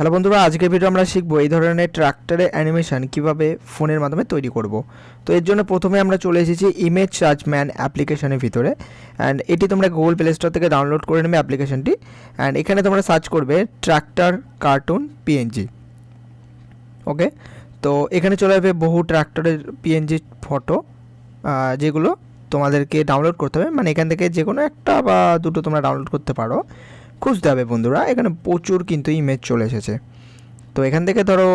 Hello বন্ধুরা, আজকের video আমরা শিখব এই ধরনের ট্রাক্টরের অ্যানিমেশন কীভাবে ফোনের মাধ্যমে তৈরি করব। তো এর জন্য প্রথমে আমরা চলে এসেছি ইমেজ সার্চ ম্যান অ্যাপ্লিকেশনের ভিতরে। অ্যান্ড এটি তোমরা গুগল প্লে স্টোর থেকে ডাউনলোড করে নেবে অ্যাপ্লিকেশনটি অ্যান্ড এখানে তোমরা সার্চ করবে ট্রাক্টর কার্টুন পিএনজি ওকে তো এখানে চলে আসবে বহু ট্রাক্টরের পিএনজি ফটো যেগুলো তোমাদেরকে ডাউনলোড করতে হবে। মানে এখান থেকে যে কোনো একটা বা দুটো তোমরা ডাউনলোড করতে পারো। খুঁজতে হবে বন্ধুরা। এখানে প্রচুর কিন্তু ইমেজ চলে এসেছে। তো এখান থেকে ধরো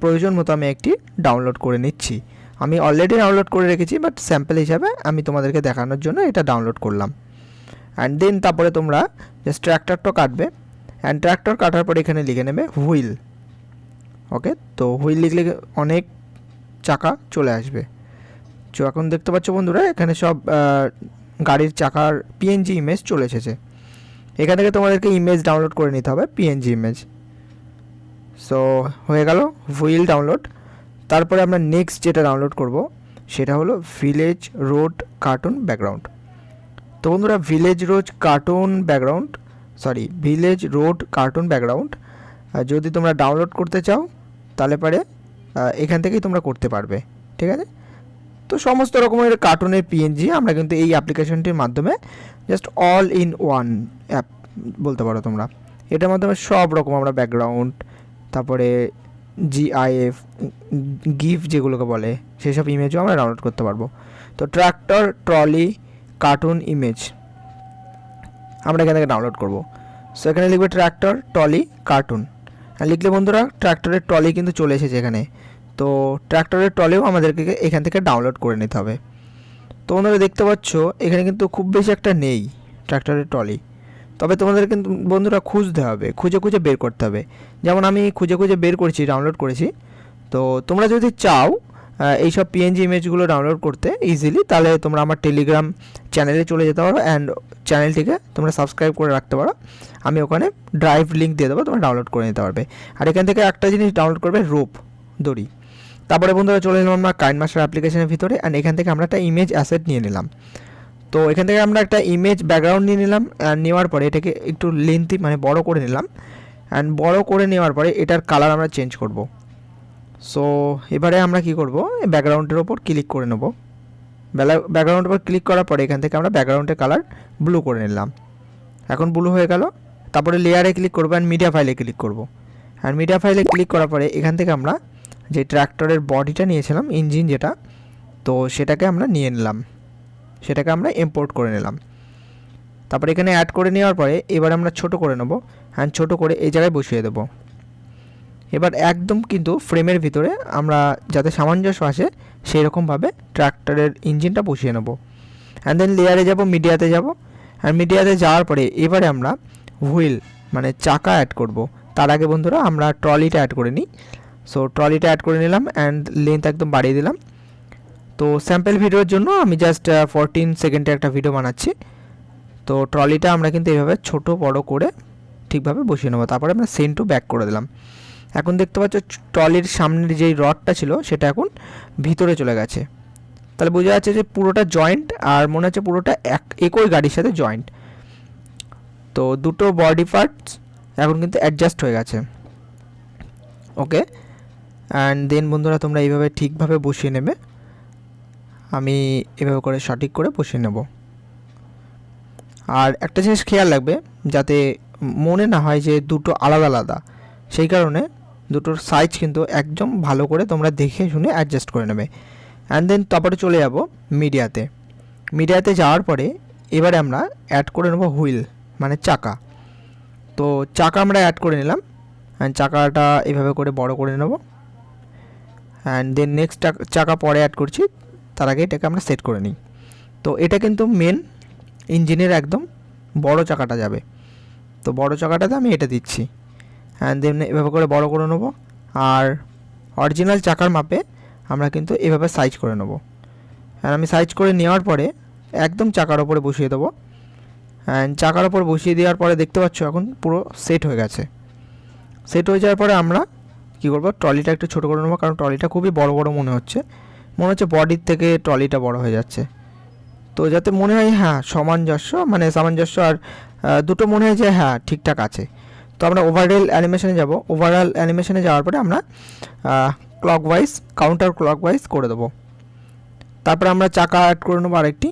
প্রয়োজন মতো আমি একটি ডাউনলোড করে নিচ্ছি। আমি অলরেডি ডাউনলোড করে রেখেছি বাট স্যাম্পল হিসাবে আমি তোমাদেরকে দেখানোর জন্য এটা ডাউনলোড করলাম। অ্যান্ড দেন তারপরে তোমরা জাস্ট ট্র্যাক্টরটা কাটবে অ্যান্ড ট্র্যাক্টর কাটার পরে এখানে লিখে নেবে হুইল ওকে তো হুইল লিখলে অনেক চাকা চলে আসবে। তো এখন দেখতে পাচ্ছ বন্ধুরা, এখানে সব গাড়ির চাকার পিএনজি ইমেজ চলে এসেছে। এখান থেকে তোমাদেরকে ইমেজ ডাউনলোড করে নিতে হবে পিএনজি ইমেজ সো হয়ে গেল হুইল ডাউনলোড তারপরে আমরা নেক্সট যেটা ডাউনলোড করব, সেটা হলো ভিলেজ রোড কার্টুন ব্যাকগ্রাউন্ড তো বন্ধুরা village road cartoon background sorry village road cartoon background যদি তোমরা ডাউনলোড করতে চাও, তাহলে পরে এখান থেকেই তোমরা করতে পারবে, ঠিক আছে? তো সমস্ত রকমের কার্টুনের পিএনজি আমরা কিন্তু এই অ্যাপ্লিকেশনটির মাধ্যমে just all in one app বলতে পারো তোমরা। এটার মাধ্যমে সব রকম আমরা ব্যাকগ্রাউন্ড তারপরে জিআইএফ গিফট যেগুলোকে বলে সেই সব ইমেজও আমরা ডাউনলোড করতে পারব। তো ট্র্যাক্টর ট্রলি কার্টুন ইমেজ আমরা এখান থেকে ডাউনলোড করব। সো এখানে লিখবে ট্র্যাক্টর ট্রলি কার্টুন আর লিখলে বন্ধুরা ট্র্যাক্টরের ট্রলি কিন্তু চলে এসেছে এখানে। তো ট্র্যাক্টরের ট্রলিও আমাদেরকে এখান থেকে ডাউনলোড করে নিতে হবে। তো বন্ধুরা দেখতে পাচ্ছ, এখানে কিন্তু খুব বেশি একটা নেই ট্র্যাক্টরের ট্রলি। তবে তোমাদের কিন্তু বন্ধুরা খুঁজতে হবে, খুঁজে খুঁজে বের করতে হবে। যেমন আমি খুঁজে খুঁজে বের করেছি ডাউনলোড করেছি। তো তোমরা যদি চাও এইসব পিএনজি ইমেজগুলো ডাউনলোড করতে ইজিলি তাহলে তোমরা আমার টেলিগ্রাম চ্যানেলে চলে যেতে পারো অ্যান্ড চ্যানেলটিকে তোমরা সাবস্ক্রাইব করে রাখতে পারো। আমি ওখানে ড্রাইভ লিঙ্ক দিয়ে দেবো, তোমরা ডাউনলোড করে নিতে পারবে। আর এখান থেকে একটা জিনিস ডাউনলোড করবে রোপ দড়ি। তারপরে বন্ধুরা চলে এলাম আমরা কাইন মাস্টার অ্যাপ্লিকেশনের ভিতরে অ্যান্ড এখান থেকে আমরা একটা ইমেজ অ্যাসেট নিয়ে নিলাম। তো এখান থেকে আমরা একটা ইমেজ ব্যাকগ্রাউন্ড নিয়ে নিলাম নেওয়ার পরে এটাকে একটু লেন্থি মানে বড় করে নিলাম অ্যান্ড বড় করে নেওয়ার পরে এটার কালার আমরা চেঞ্জ করব। সো এবারে আমরা কি করব? ব্যাকগ্রাউন্ডের ওপর ক্লিক করে নেব। ব্যাকগ্রাউন্ডের উপর ক্লিক করার পরে এখান থেকে আমরা ব্যাকগ্রাউন্ডের কালার ব্লু করে নিলাম। এখন ব্লু হয়ে গেল। তারপরে লেয়ারে ক্লিক করব অ্যান্ড মিডিয়া ফাইলে ক্লিক করব। আর মিডিয়া ফাইলে ক্লিক করার পরে এখান থেকে আমরা যে ট্র্যাক্টরের বডিটা নিয়েছিলাম, ইঞ্জিন যেটা, তো সেটাকে আমরা নিয়ে নিলাম। সেটাকে আমরা ইম্পোর্ট করে নিলাম। তারপরে এখানে অ্যাড করে নেওয়ার পরে এবার আমরা ছোট করে নেব অ্যান্ড ছোট করে এই জায়গায় বসিয়ে দেবো। এবার একদম কিন্তু ফ্রেমের ভিতরে আমরা যাতে সামঞ্জস্য আসে সেই রকমভাবে ট্র্যাক্টরের ইঞ্জিনটা বসিয়ে নেব। অ্যান্ড দেন লেয়ারে যাব মিডিয়াতে যাব। আর মিডিয়াতে যাওয়ার পরে এবারে আমরা হুইল মানে চাকা অ্যাড করব। তার আগে বন্ধুরা আমরা ট্রলিটা অ্যাড করে নিই। সো ট্রলিটা অ্যাড করে নিলাম অ্যান্ড লেন্থ একদম বাড়িয়ে দিলাম। তো স্যাম্পল ভিডিওর জন্য আমি জাস্ট ফোরটিন সেকেন্ডে একটা ভিডিও বানাচ্ছি। তো ট্রলিটা আমরা কিন্তু এইভাবে ছোট, বড় করে ঠিকভাবে বসিয়ে নেব। তারপরে আমরা সেন্টু ব্যাক করে দিলাম। এখন দেখতে পাচ্ছ ট্রলির সামনের যেই রডটা ছিল, সেটা এখন ভিতরে চলে গেছে। তাহলে বোঝা যাচ্ছে যে পুরোটা জয়েন্ট আর মনে হচ্ছে পুরোটা এক, একই গাড়ির সাথে জয়েন্ট তো, দুটো বডি পার্টস এখন কিন্তু অ্যাডজাস্ট হয়ে গেছে। ওকে অ্যান্ড দেন বন্ধুরা, তোমরা এইভাবে ঠিকভাবে বসিয়ে নেবে। আমি এভাবে করে সঠিক করে বসিয়ে নেব। আর একটা জিনিস খেয়াল রাখবে, যাতে মনে না হয় যে দুটো আলাদা আলাদা। সেই কারণে দুটোর সাইজ কিন্তু একদম ভালো করে তোমরা দেখে শুনে অ্যাডজাস্ট করে নেবে। অ্যান্ড দেন তারপরে চলে যাব মিডিয়াতে। মিডিয়াতে যাওয়ার পরে এবারে আমরা অ্যাড করে নেব হুইল মানে চাকা। তো চাকা আমরা অ্যাড করে নিলাম। অ্যান্ড চাকাটা এভাবে করে বড় করে নেব। অ্যান্ড দেন নেক্সট চাকা পরে অ্যাড করছি, তার আগে এটাকে আমরা সেট করে নিই। তো এটা কিন্তু মেন ইঞ্জিনের একদম বড় চাকাটা যাবে। তো বড় চাকাটাতে আমি এটা দিচ্ছি। অ্যান্ড দেন এভাবে করে বড় করে নেব। আর অরিজিনাল চাকার মাপে আমরা কিন্তু এভাবে সাইজ করে নেব। আর আমি সাইজ করে নেওয়ার পরে একদম চাকার ওপরে বসিয়ে দেবো। অ্যান্ড চাকার ওপর বসিয়ে দেওয়ার পরে দেখতে পাচ্ছ এখন পুরো সেট হয়ে গেছে। সেট হয়ে যাওয়ার পরে আমরা কী করব? ট্রলিটা একটু ছোটো করে নেব, কারণ ট্রলিটা খুবই বড় বড় মনে হচ্ছে। মনে হচ্ছে বডির থেকে ট্রলিটা বড় হয়ে যাচ্ছে। তো যাতে মনে হয় হ্যাঁ সামঞ্জস্য মানে সামঞ্জস্য আর দুটো মনে হয় যে হ্যাঁ ঠিকঠাক আছে। তো আমরা ওভারঅল অ্যানিমেশনে যাব। ওভারঅল অ্যানিমেশনে যাওয়ার পরে আমরা clockwise counter clockwise করে দেবো। তারপরে আমরা চাকা অ্যাড করে নেব আরেকটি।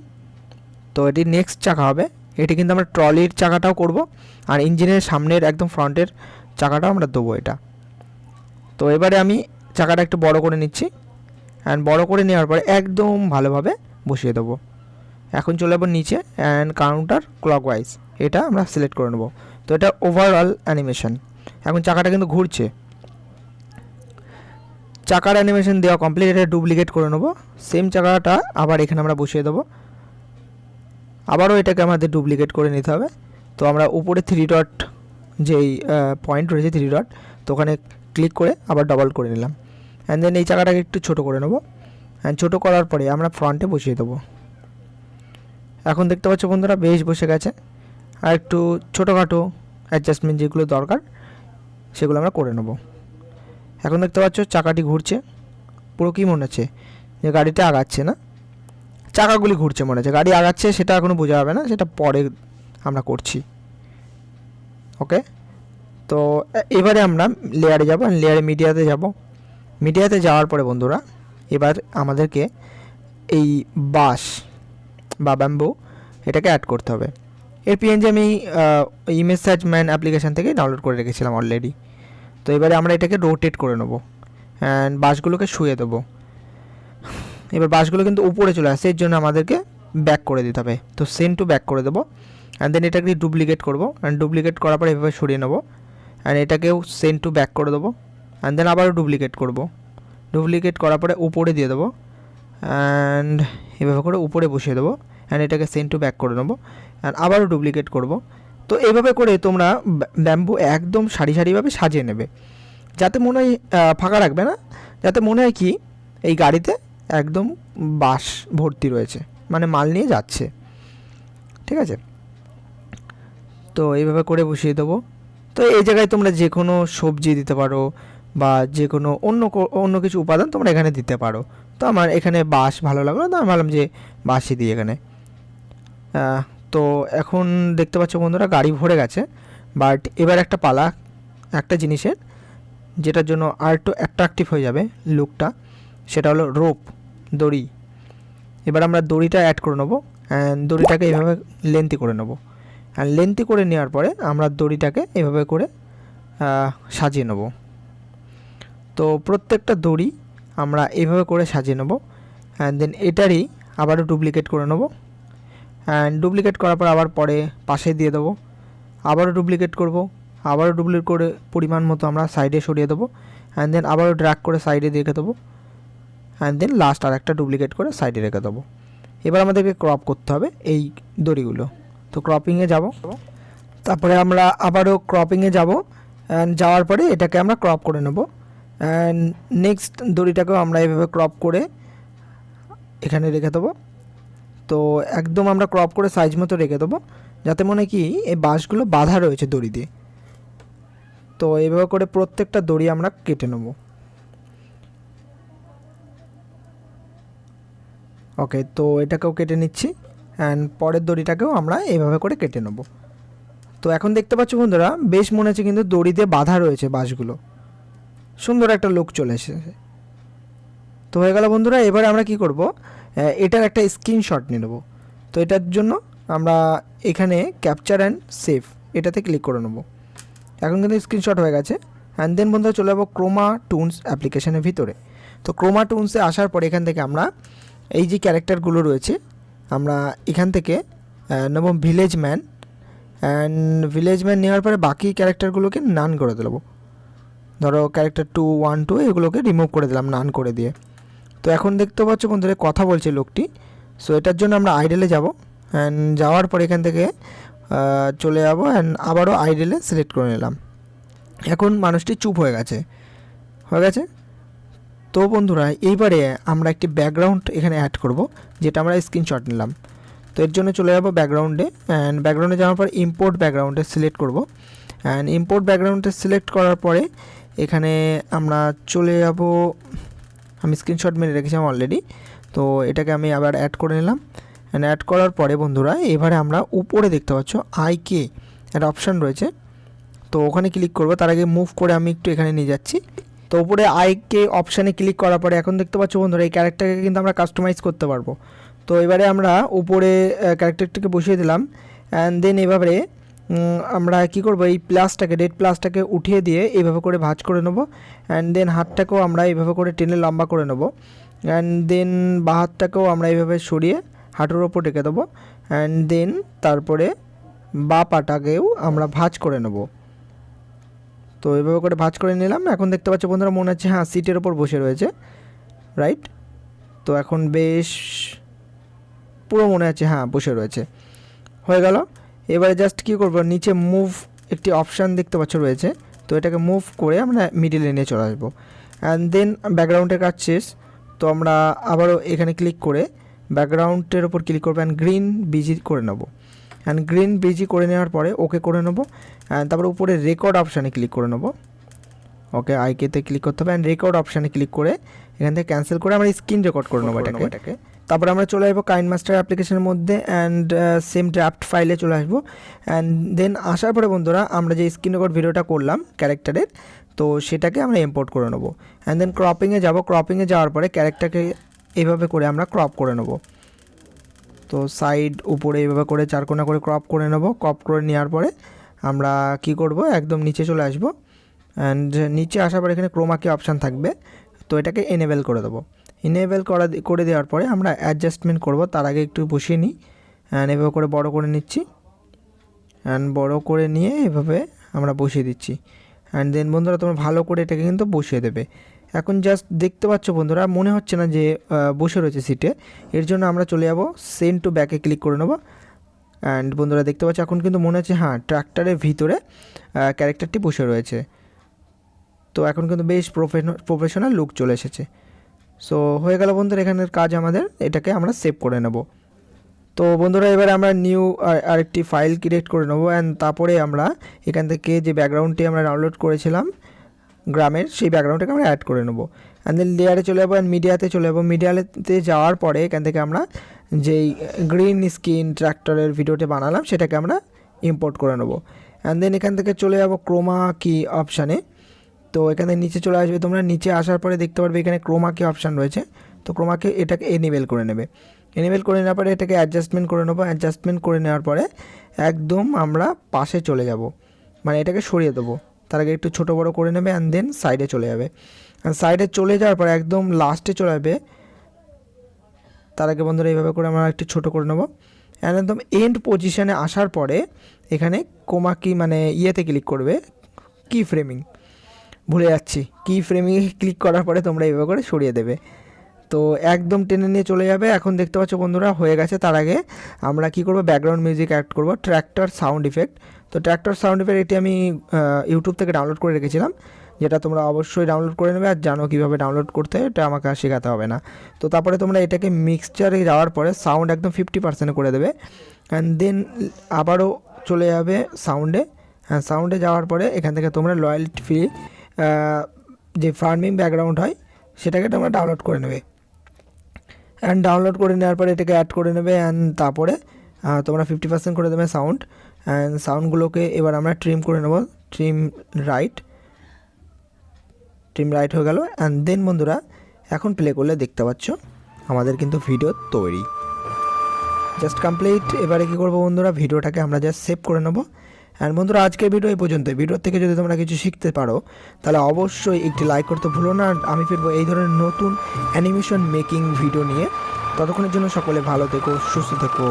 তো এটি নেক্সট চাকা হবে। এটি কিন্তু আমরা ট্রলির চাকাটাও করব। আর ইঞ্জিনের সামনের একদম ফ্রন্টের চাকাটাও আমরা দেবো এটা। তো এবারে আমি চাকাটা একটু বড় করে নিচ্ছি অ্যান্ড বড় করে নেওয়ার পরে একদম ভালোভাবে বসিয়ে দেবো। এখন চলে যাব নিচে অ্যান্ড কাউন্টার ক্লকওয়াইজ এটা আমরা সিলেক্ট করে নেব। তো এটা ওভারঅল অ্যানিমেশন এখন চাকাটা কিন্তু ঘুরছে। চাকার অ্যানিমেশন দেওয়া কমপ্লিট এটা ডুপ্লিকেট করে নেব। সেম চাকাটা আবার এখানে আমরা বসিয়ে দেবো। আবারও এটাকে আমাদের ডুপ্লিকেট করে নিতে হবে। তো আমরা উপরে থ্রি ডট যেই পয়েন্ট রয়েছে থ্রি ডট তো ওখানে ক্লিক করে আবার ডবল করে নিলাম। অ্যান্ড দেন এই চাকাটাকে একটু ছোটো করে নেব। অ্যান্ড ছোটো করার পরে আমরা ফ্রন্টে বসিয়ে দেবো। এখন দেখতে পাচ্ছ বন্ধুরা, বেশ বসে গেছে। আর একটু ছোটোখাটো অ্যাডজাস্টমেন্ট যেগুলো দরকার, সেগুলো আমরা করে নেব। এখন দেখতে পাচ্ছ চাকাটি ঘুরছে। পুরো কী মনে হচ্ছে? যে গাড়িটা আগাচ্ছে না? চাকাগুলি ঘুরছে মনে হচ্ছে। গাড়ি আগাচ্ছে সেটা এখনও বোঝা যাবে না, সেটা পরে আমরা করছি। ওকে তো এবারে আমরা লেয়ারে যাব লেয়ারে মিডিয়াতে যাব। মিডিয়াতে যাওয়ার পরে বন্ধুরা, এবার আমাদেরকে এই বাস বা ব্যাম্বু এটাকে অ্যাড করতে হবে। এর পিএনজি আমি ইমেজ সার্চ ম্যান অ্যাপ্লিকেশান থেকে ডাউনলোড করে রেখেছিলাম অলরেডি তো এবারে আমরা এটাকে রোটেট করে নেব অ্যান্ড বাসগুলোকে শুয়ে দেবো। এবার বাসগুলো কিন্তু উপরে চলে আসে, এর জন্য আমাদেরকে ব্যাক করে দিতে হবে। তো সেন টু ব্যাক করে দেবো অ্যান্ড দেন এটাকে ডুপ্লিকেট করব অ্যান্ড ডুপ্লিকেট করার পর এভাবে সরিয়ে নেব। অ্যান্ড এটাকেও সেন টু ব্যাক করে দেবো। অ্যান্ড দেন আবারও ডুপ্লিকেট করব। ডুপ্লিকেট করার পরে উপরে দিয়ে দেবো। অ্যান্ড এভাবে করে উপরে বসিয়ে দেবো। অ্যান্ড এটাকে সেন টু ব্যাক করে নেব। অ্যান্ড আবারও ডুপ্লিকেট করব। তো এইভাবে করে তোমরা ব্যাম্বু একদম সারি সারিভাবে সাজিয়ে নেবে। যাতে মনে হয় ফাঁকা রাখবে না। যাতে মনে হয় কি, এই গাড়িতে একদম বাস ভর্তি রয়েছে। মানে মাল নিয়ে যাচ্ছে। ঠিক আছে? তো এইভাবে করে বসিয়ে দেবো। তো এই জায়গায় তোমরা যে কোনো সবজি দিতে পারো বা যে কোনো অন্য অন্য কিছু উপাদান তোমরা এখানে দিতে পারো। তো আমার এখানে বাঁশ ভালো লাগল তো আমি ভাবলাম যে বাঁশই দিই এখানে। তো এখন দেখতে পাচ্ছ বন্ধুরা, গাড়ি ভরে গেছে বাট এবার একটা পালা, একটা জিনিসের, যেটার জন্য আর একটু অ্যাট্রাকটিভ হয়ে যাবে লুকটা সেটা হলো রোপ দড়ি। এবার আমরা দড়িটা অ্যাড করে নেব অ্যান্ড দড়িটাকে এইভাবে লেন্থি করে নেব। অ্যান্ড লেন্থি করে নেওয়ার পরে আমরা দড়িটাকে এভাবে করে সাজিয়ে নেব। তো প্রত্যেকটা দড়ি আমরা এইভাবে করে সাজিয়ে নেব। অ্যান্ড দেন এটারই আবারও ডুপ্লিকেট করে নেব। অ্যান্ড ডুপ্লিকেট করার পর আবার পরে পাশে দিয়ে দেবো। আবারও ডুপ্লিকেট করব। আবারও ডুপ্লিকেট করে পরিমাণ মতো আমরা সাইডে সরিয়ে দেবো। অ্যান্ড দেন আবারও ড্র্যাগ করে সাইডে রেখে দেবো। অ্যান্ড দেন লাস্ট আর একটা ডুপ্লিকেট করে সাইডে রেখে দেবো। এবার আমাদেরকে ক্রপ করতে হবে এই দড়িগুলো। তো ক্রপিংয়ে যাব। তারপরে আমরা আবারও ক্রপিংয়ে যাব অ্যান্ড যাওয়ার পরে এটাকে আমরা ক্রপ করে নেব। অ্যান্ড নেক্সট দড়িটাকেও আমরা এভাবে ক্রপ করে এখানে রেখে দেবো। তো একদম আমরা ক্রপ করে সাইজ মতো রেখে দেবো, যাতে মনে কি, এই বাঁশগুলো বাঁধা রয়েছে দড়ি দিয়ে। তো এইভাবে করে প্রত্যেকটা দড়ি আমরা কেটে নেব। ওকে তো এটাকেও কেটে নিচ্ছি। অ্যান্ড পরের দড়িটাকেও আমরা এইভাবে করে কেটে নেব। তো এখন দেখতে পাচ্ছ বন্ধুরা, বেশ মনে হচ্ছে কিন্তু দড়ি দিয়ে বাঁধা রয়েছে বাঁশগুলো। সুন্দর একটা লুক চলে এসেছে। তো হয়ে গেল বন্ধুরা, এবারে আমরা কি করব? এটার একটা স্ক্রিনশট নিয়ে নেব। তো এটার জন্য আমরা এখানে ক্যাপচার অ্যান্ড সেভ এটাতে ক্লিক করে নেব। এখন কিন্তু স্ক্রিনশট হয়ে গেছে। অ্যান্ড দেন বন্ধুরা চলে যাব ক্রোমা টুনস অ্যাপ্লিকেশনের ভিতরে। তো ক্রোমা টুনসে আসার পর এখান থেকে আমরা এই যে ক্যারেক্টারগুলো রয়েছে আমরা এখান থেকে নেব village man and village man নেওয়ার পরে বাকি ক্যারেক্টারগুলোকে নান করে দেবো ধরো ক্যারেক্টার টু ওয়ান টু এগুলোকে রিমুভ করে দিলাম নান করে দিয়ে। তো এখন দেখতে পাচ্ছ বন্ধুরা, কথা বলছে লোকটি। সো এটার জন্য আমরা আইডেলে যাব অ্যান্ড যাওয়ার পর এখান থেকে চলে যাব অ্যান্ড আবারও আইডেলে সিলেক্ট করে নিলাম। এখন মানুষটি চুপ হয়ে গেছে। হয়ে গেছে? তো বন্ধুরা, এইবারে আমরা একটি ব্যাকগ্রাউন্ড এখানে অ্যাড করব, যেটা আমরা স্ক্রিনশট নিলাম। তো এর জন্য চলে যাব ব্যাকগ্রাউন্ডে অ্যান্ড ব্যাকগ্রাউন্ডে যাওয়ার পর ইম্পোর্ট ব্যাকগ্রাউন্ডে সিলেক্ট করব। অ্যান্ড ইম্পোর্ট ব্যাকগ্রাউন্ডে সিলেক্ট করার পরে এখানে আমরা চলে যাব, আমি স্ক্রিনশট মেরে রেখেছিলাম অলরেডি তো এটাকে আমি আবার অ্যাড করে নিলাম। অ্যান্ড অ্যাড করার পরে বন্ধুরা, এবারে আমরা উপরে দেখতে পাচ্ছ আই কে একটা অপশান রয়েছে। তো ওখানে ক্লিক করব, তার আগে মুভ করে আমি একটু এখানে নিয়ে যাচ্ছি। তো উপরে আইকে অপশানে ক্লিক করার পরে এখন দেখতে পাচ্ছ বন্ধুরা এই ক্যারেক্টারকে কিন্তু আমরা কাস্টমাইজ করতে পারব। তো এবারে আমরা উপরে ক্যারেক্টারটাকে বসিয়ে দিলাম। অ্যান্ড দেন এভাবে আমরা কি করব? এই প্লাসটাকে রেড প্লাসটাকে উঠিয়ে দিয়ে এইভাবে করে ভাঁজ করে নেব। অ্যান্ড দেন হাতটাকেও আমরা এইভাবে করে টেনে লম্বা করে নেব। অ্যান্ড দেন বা হাতটাকেও আমরা এইভাবে সরিয়ে হাঁটুর ওপর রেখে দেবো। অ্যান্ড দেন তারপরে বা পাটাকেও আমরা ভাঁজ করে নেব। তো এভাবে করে ভাঁজ করে নিলাম। এখন দেখতে পাচ্ছ বন্ধুরা মনে হচ্ছে হ্যাঁ সিটের ওপর বসে রয়েছে। রাইট তো এখন বেশ পুরো মনে হচ্ছে হ্যাঁ বসে রয়েছে। হয়ে গেল। এবারে জাস্ট কী করব? নিচে মুভ একটি অপশান দেখতে পাচ্ছ রয়েছে। তো এটাকে মুভ করে আমরা মিডিলে নিয়ে চলে আসব। অ্যান্ড দেন ব্যাকগ্রাউন্ডের কাজ শেষ। তো আমরা আবারও এখানে ক্লিক করে ব্যাকগ্রাউন্ডের ওপর ক্লিক করব অ্যান্ড গ্রিন বিজি করে নেব। অ্যান্ড গ্রিন বিজি করে নেওয়ার পরে ওকে করে নেব। অ্যান্ড তারপরে উপরে রেকর্ড অপশানে ক্লিক করে নেব। ওকে আইকেতে ক্লিক করতে হবে। অ্যান্ড রেকর্ড অপশানে ক্লিক করে এখান থেকে ক্যান্সেল করে আমরা স্ক্রিন রেকর্ড করে নেব এটাকে। এটাকে। তারপরে আমরা চলে আসব কাইন মাস্টার অ্যাপ্লিকেশনের মধ্যে। অ্যান্ড সেম ড্রাফট ফাইলে চলে আসব। অ্যান্ড দেন আসার পরে বন্ধুরা আমরা যে স্ক্রিন রেকর্ড ভিডিওটা করলাম ক্যারেক্টারের তো সেটাকে আমরা ইম্পোর্ট করে নেব। অ্যান্ড দেন ক্রপিংয়ে যাব। ক্রপিংয়ে যাওয়ার পরে ক্যারেক্টারকে এইভাবে করে আমরা ক্রপ করে নেব। তো সাইড উপরে এইভাবে করে চারকোনা করে ক্রপ করে নেব। ক্রপ করে নেওয়ার পরে আমরা কি করব? একদম নিচে চলে আসব। অ্যান্ড নিচে আসার পরে এখানে ক্রোমাকি অপশান থাকবে। তো এটাকে এনেবেল করে দেবো। এনেবেল করা করে দেওয়ার পরে আমরা অ্যাডজাস্টমেন্ট করব। তার আগে একটু বসিয়ে নিই। অ্যান্ড এভাবে করে বড় করে নিচ্ছি। অ্যান্ড বড় করে নিয়ে এভাবে আমরা বসিয়ে দিচ্ছি। অ্যান্ড দেন বন্ধুরা তোমরা ভালো করে এটাকে কিন্তু বসিয়ে দেবে। এখন জাস্ট দেখতে পাচ্ছ বন্ধুরা, মনে হচ্ছে না যে বসে রয়েছে সিটে এর জন্য আমরা চলে যাব সেন্ড টু ব্যাকে ক্লিক করে নেব। অ্যান্ড বন্ধুরা দেখতে পাচ্ছ, এখন কিন্তু মনে হচ্ছে হ্যাঁ ট্র্যাক্টরের ভিতরে ক্যারেক্টারটি বসে রয়েছে। তো এখন কিন্তু বেশ প্রফেশনাল লুক চলে এসেছে। সো হয়ে গেল বন্ধুরা, এখানের কাজ আমাদের, এটাকে আমরা সেভ করে নেব। তো বন্ধুরা, এবার আমরা নিউ আরেকটি ফাইল ক্রিয়েট করে নেব। অ্যান্ড তারপরে আমরা এখান থেকে যে ব্যাকগ্রাউন্ডটি আমরা ডাউনলোড করেছিলাম গ্রামের সেই ব্যাকগ্রাউন্ডটাকে আমরা অ্যাড করে নেব। অ্যান্ড দেন লেয়ারে চলে যাব অ্যান্ড মিডিয়াতে চলে যাব। মিডিয়াতে যাওয়ার পরে এখান থেকে আমরা যেই গ্রিন স্ক্রিন ট্র্যাক্টরের ভিডিওটি বানালাম, সেটাকে আমরা ইম্পোর্ট করে নেব। অ্যান্ড দেন এখান থেকে চলে যাব ক্রোমা কি অপশানে তো এখানে নিচে চলে আসবে, তোমরা নিচে আসার পরে দেখতে পারবে এখানে ক্রোমা কি অপশান রয়েছে। তো ক্রোমাকে এটাকে এনেবেল করে নেবে। এনেবেল করে নেওয়ার পরে এটাকে অ্যাডজাস্টমেন্ট করে নেব। অ্যাডজাস্টমেন্ট করে নেওয়ার পরে একদম আমরা পাশে চলে যাব। মানে এটাকে সরিয়ে দেবো। তার আগে একটু ছোটো বড়ো করে নেবে অ্যান্ড দেন সাইডে চলে যাবে। সাইডে চলে যাওয়ার পর একদম লাস্টে চলে যাবে তার আগে বন্ধুরা এইভাবে করে আমরা একটু ছোটো করে নেব। অ্যান্ড একদম এন্ড পজিশানে আসার পরে এখানে কোমা কি মানে ইয়েতে ক্লিক করবে কি ফ্রেমিং ভুলে যাচ্ছি কি ফ্রেমিং ক্লিক করার পরে তোমরা এইভাবে করে সরিয়ে দেবে। তো একদম টেনে নিয়ে চলে যাবে। এখন দেখতে পাচ্ছ বন্ধুরা, হয়ে গেছে। তার আগে আমরা কি করব? ব্যাকগ্রাউন্ড মিউজিক অ্যাড করব। ট্র্যাক্টর সাউন্ড ইফেক্ট তো ট্র্যাক্টর সাউন্ড ইফেক্ট এটি আমি ইউটিউব থেকে ডাউনলোড করে রেখেছিলাম, যেটা তোমরা অবশ্যই ডাউনলোড করে নেবে আর জানো কীভাবে ডাউনলোড করতে, এটা আমাকে আর শেখাতে হবে না। তো তারপরে তোমরা এটাকে মিক্সচারে যাওয়ার পরে সাউন্ড একদম ফিফটি পার্সেন্ট করে দেবে অ্যান্ড দেন আবারও চলে যাবে সাউন্ডে হ্যাঁ সাউন্ডে যাওয়ার পরে এখান থেকে তোমরা লয়্যালটি ফ্রি যে ফার্মিং ব্যাকগ্রাউন্ড হয়, সেটাকে তোমরা ডাউনলোড করে নেবে। অ্যান্ড ডাউনলোড করে নেওয়ার পরে এটাকে অ্যাড করে নেবে অ্যান্ড তারপরে তোমরা ফিফটি পার্সেন্ট করে দেবে সাউন্ড অ্যান্ড সাউন্ডগুলোকে এবার আমরা ট্রিম করে নেব। ট্রিম রাইট ট্রিম রাইট হয়ে গেল। অ্যান্ড দেন বন্ধুরা, এখন প্লে করলে দেখতে পাচ্ছ, আমাদের কিন্তু ভিডিও তৈরি। জাস্ট কমপ্লিট এবারে কী করব বন্ধুরা, ভিডিওটাকে আমরা জাস্ট সেভ করে নেব। অ্যান্ড বন্ধুরা, আজকের ভিডিও এই পর্যন্ত ভিডিও থেকে যদি তোমরা কিছু শিখতে পারো, তাহলে অবশ্যই একটি লাইক করতে ভুলো না। আমি ফিরবো এই ধরনের নতুন অ্যানিমেশন মেকিং ভিডিও নিয়ে। ততক্ষণের জন্য সকলে ভালো থেকো, সুস্থ থেকো।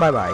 Bye bye